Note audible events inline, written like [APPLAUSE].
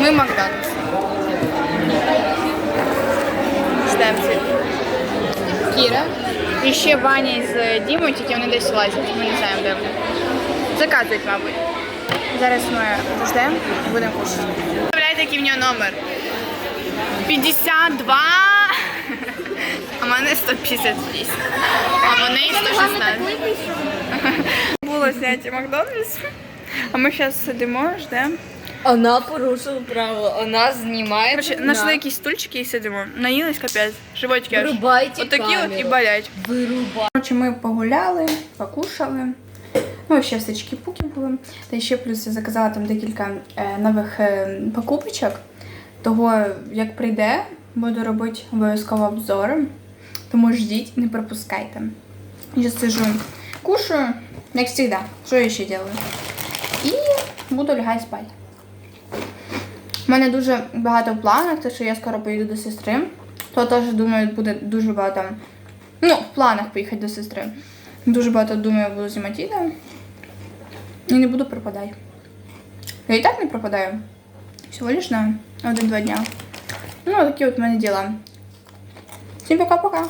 Ми Макдональдс. Ждемо всіх. Кіра. І ще Ваня з Дімою, тільки вони десь лазять. Ми не знаємо, де вони. Заказують, мабуть. Зараз ми ждемо і будемо кушати. Представляєте, який в нього номер? 52. [LAUGHS] А в мене 158. А в неї 116. [LAUGHS] Було зняття Макдональдс. А ми зараз сидимо, ждемо. Вона порушила правила. Вона знімає. Короче, знайшли якісь стульчики і сидимо. Наїлись капець. Животики аж. Вирубайте Отакі от і болять. Вирубай. Короче, ми погуляли, покушали. Ну, ще все чики-пуки були. Та ще плюс я заказала там декілька е, нових е, покупочок. Того, як прийде, буду робити обов'язково обзори. Тому ждіть, не пропускайте. Я сижу, кушаю, як завжди. Що я ще делаю? І буду лягати спати. У мене дуже багато в планах, те, що я скоро поїду до сестри. То теж думаю, буде дуже багато. Ну, в планах поїхати до сестри. Дуже багато думаю, буду знімати відео. І не буду пропадати. Я і так не пропадаю. Всього лиш на один-два дня. Ну, такі от в мене діла. Всім пока-пока.